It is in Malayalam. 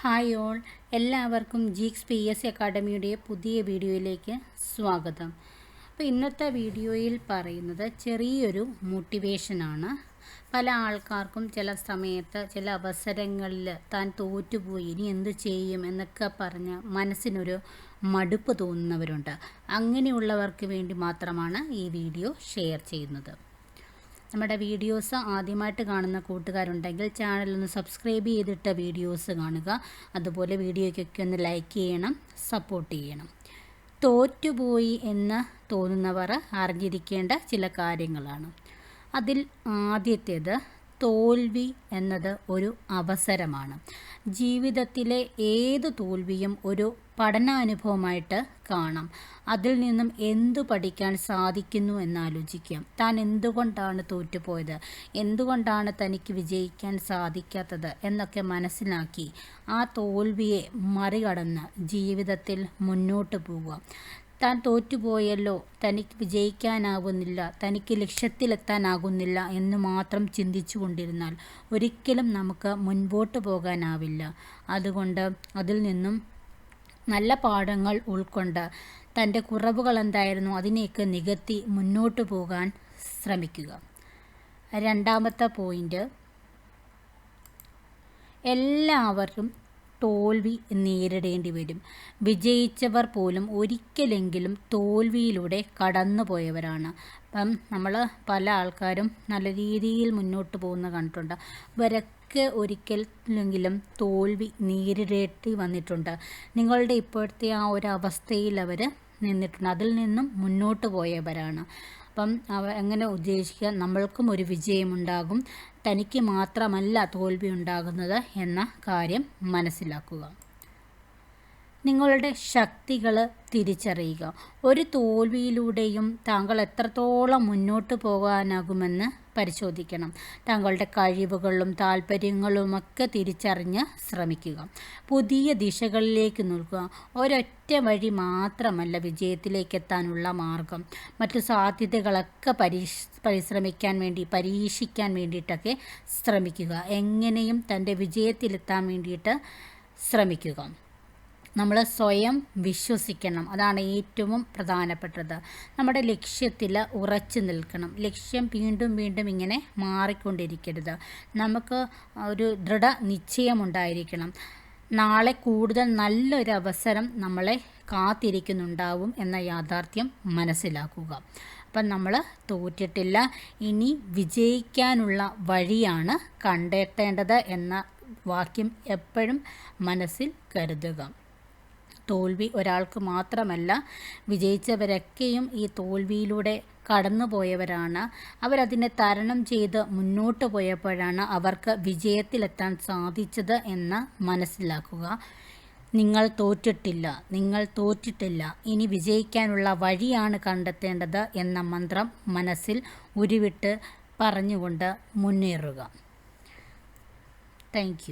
Hi all. എല്ലാവർക്കും ജീക്സ് പി എസ് സി അക്കാഡമിയുടെ പുതിയ വീഡിയോയിലേക്ക് സ്വാഗതം. അപ്പോൾ ഇന്നത്തെ വീഡിയോയിൽ പറയുന്നത് ചെറിയൊരു മോട്ടിവേഷനാണ് പല ആൾക്കാർക്കും ചില സമയത്ത് ചില അവസരങ്ങളിൽ താൻ തോറ്റുപോയി ഇനി എന്ത് ചെയ്യും എന്നൊക്കെ പറഞ്ഞ് മനസ്സിനൊരു മടുപ്പ് തോന്നുന്നവരുണ്ട്. അങ്ങനെയുള്ളവർക്ക് വേണ്ടി മാത്രമാണ് ഈ വീഡിയോ ഷെയർ ചെയ്യുന്നത്. നമ്മുടെ വീഡിയോസ് ആദ്യമായിട്ട് കാണുന്ന കൂട്ടുകാരുണ്ടെങ്കിൽ ചാനലൊന്ന് സബ്സ്ക്രൈബ് ചെയ്തിട്ട് വീഡിയോസ് കാണുക. അതുപോലെ വീഡിയോയ്ക്കൊക്കെ ഒന്ന് ലൈക്ക് ചെയ്യണം സപ്പോർട്ട് ചെയ്യണം. തോറ്റുപോയി എന്ന് തോന്നുന്നവർ അറിഞ്ഞിരിക്കേണ്ട ചില കാര്യങ്ങളാണ്. അതിൽ ആദ്യത്തേത് തോൽവി എന്നത് ഒരു അവസരമാണ്. ജീവിതത്തിലെ ഏത് തോൽവിയും ഒരു പഠനാനുഭവമായിട്ട് കാണാം. അതിൽ നിന്നും എന്തു പഠിക്കാൻ സാധിക്കുന്നു എന്നാലോചിക്കാം താൻ എന്തുകൊണ്ടാണ് തോറ്റുപോയത്? എന്തുകൊണ്ടാണ് തനിക്ക് വിജയിക്കാൻ സാധിക്കാത്തത് എന്നൊക്കെ മനസ്സിലാക്കി ആ തോൽവിയെ മറികടന്ന് ജീവിതത്തിൽ മുന്നോട്ട് പോവുക. താൻ തോറ്റുപോയല്ലോ. തനിക്ക് വിജയിക്കാനാകുന്നില്ല തനിക്ക് ലക്ഷ്യത്തിലെത്താനാകുന്നില്ല എന്ന് മാത്രം ചിന്തിച്ചു കൊണ്ടിരുന്നാൽ ഒരിക്കലും നമുക്ക് മുൻപോട്ട് പോകാനാവില്ല. അതുകൊണ്ട് അതിൽ നിന്നും നല്ല പാഠങ്ങൾ ഉൾക്കൊണ്ട് തന്റെ കുറവുകൾ എന്തായിരുന്നു അതിനെയൊക്കെ നികത്തി മുന്നോട്ട് പോകാൻ ശ്രമിക്കുക. രണ്ടാമത്തെ പോയിന്റ് എല്ലാവർക്കും തോൽവി നേരിടേണ്ടി വരും. വിജയിച്ചവർ പോലും ഒരിക്കലെങ്കിലും തോൽവിയിലൂടെ കടന്നുപോയവരാണ്. അപ്പം നമ്മൾ പല ആൾക്കാരും നല്ല രീതിയിൽ മുന്നോട്ട് പോകുന്ന കണ്ടിട്ടുണ്ട്. ഇവരൊക്കെ ഒരിക്കലെങ്കിലും തോൽവി നേരിടേണ്ടി വന്നിട്ടുണ്ട്. നിങ്ങളുടെ ഇപ്പോഴത്തെ ആ ഒരു അവസ്ഥയിൽ അവർ നിന്നിട്ടുണ്ട്. അതിൽ നിന്നും മുന്നോട്ട് പോയവരാണ്. അപ്പം അവ എങ്ങനെ ഉദ്ദേശിക്കുക? നമ്മൾക്കും ഒരു വിജയമുണ്ടാകും. തനിക്ക് മാത്രമല്ല തോൽവി ഉണ്ടാകുന്നത് എന്ന കാര്യം മനസ്സിലാക്കുക. നിങ്ങളുടെ ശക്തികൾ തിരിച്ചറിയുക. ഒരു തോൽവിയിലൂടെയും താങ്കൾ എത്രത്തോളം മുന്നോട്ട് പോകാനാകുമെന്ന് പരിശോധിക്കണം. താങ്കളുടെ കഴിവുകളും താല്പര്യങ്ങളും ഒക്കെ തിരിച്ചറിഞ്ഞ് ശ്രമിക്കുക. പുതിയ ദിശകളിലേക്ക് നോക്കുക. ഒരൊറ്റ വഴി മാത്രമല്ല വിജയത്തിലേക്ക് എത്താനുള്ള മാർഗം. മറ്റു സാധ്യതകളൊക്കെ പരീക്ഷ പരിശ്രമിക്കാൻ വേണ്ടി പരീക്ഷിക്കാൻ വേണ്ടിയിട്ടൊക്കെ ശ്രമിക്കുക. എങ്ങനെയും തന്റെ വിജയത്തിലെത്താൻ വേണ്ടിയിട്ട് ശ്രമിക്കുക. നമ്മൾ സ്വയം വിശ്വസിക്കണം. അതാണ് ഏറ്റവും പ്രധാനപ്പെട്ടത്. നമ്മുടെ ലക്ഷ്യത്തിൽ ഉറച്ചു നിൽക്കണം. ലക്ഷ്യം വീണ്ടും വീണ്ടും ഇങ്ങനെ മാറിക്കൊണ്ടിരിക്കരുത്. നമുക്ക് ഒരു ദൃഢ നിശ്ചയമുണ്ടായിരിക്കണം നാളെ കൂടുതൽ നല്ലൊരു അവസരം നമ്മളെ കാത്തിരിക്കുന്നുണ്ടാവും എന്ന യാഥാർത്ഥ്യം മനസ്സിലാക്കുക. അപ്പം നമ്മൾ തോറ്റിട്ടില്ല. ഇനി വിജയിക്കാനുള്ള വഴിയാണ് കണ്ടെത്തേണ്ടത് എന്ന വാക്യം എപ്പോഴും മനസ്സിൽ കരുതുക. തോൽവി ഒരാൾക്ക് മാത്രമല്ല വിജയിച്ചവരൊക്കെയും ഈ തോൽവിയിലൂടെ കടന്നു പോയവരാണ് അവരതിനെ തരണം ചെയ്ത് മുന്നോട്ട് പോയപ്പോഴാണ് അവർക്ക് വിജയത്തിലെത്താൻ സാധിച്ചത് എന്ന് മനസ്സിലാക്കുക. നിങ്ങൾ തോറ്റിട്ടില്ല നിങ്ങൾ തോറ്റിട്ടില്ല ഇനി വിജയിക്കാനുള്ള വഴിയാണ് കണ്ടെത്തേണ്ടത് എന്ന മന്ത്രം മനസ്സിൽ ഉരുവിട്ട് പറഞ്ഞുകൊണ്ട് മുന്നേറുക. താങ്ക്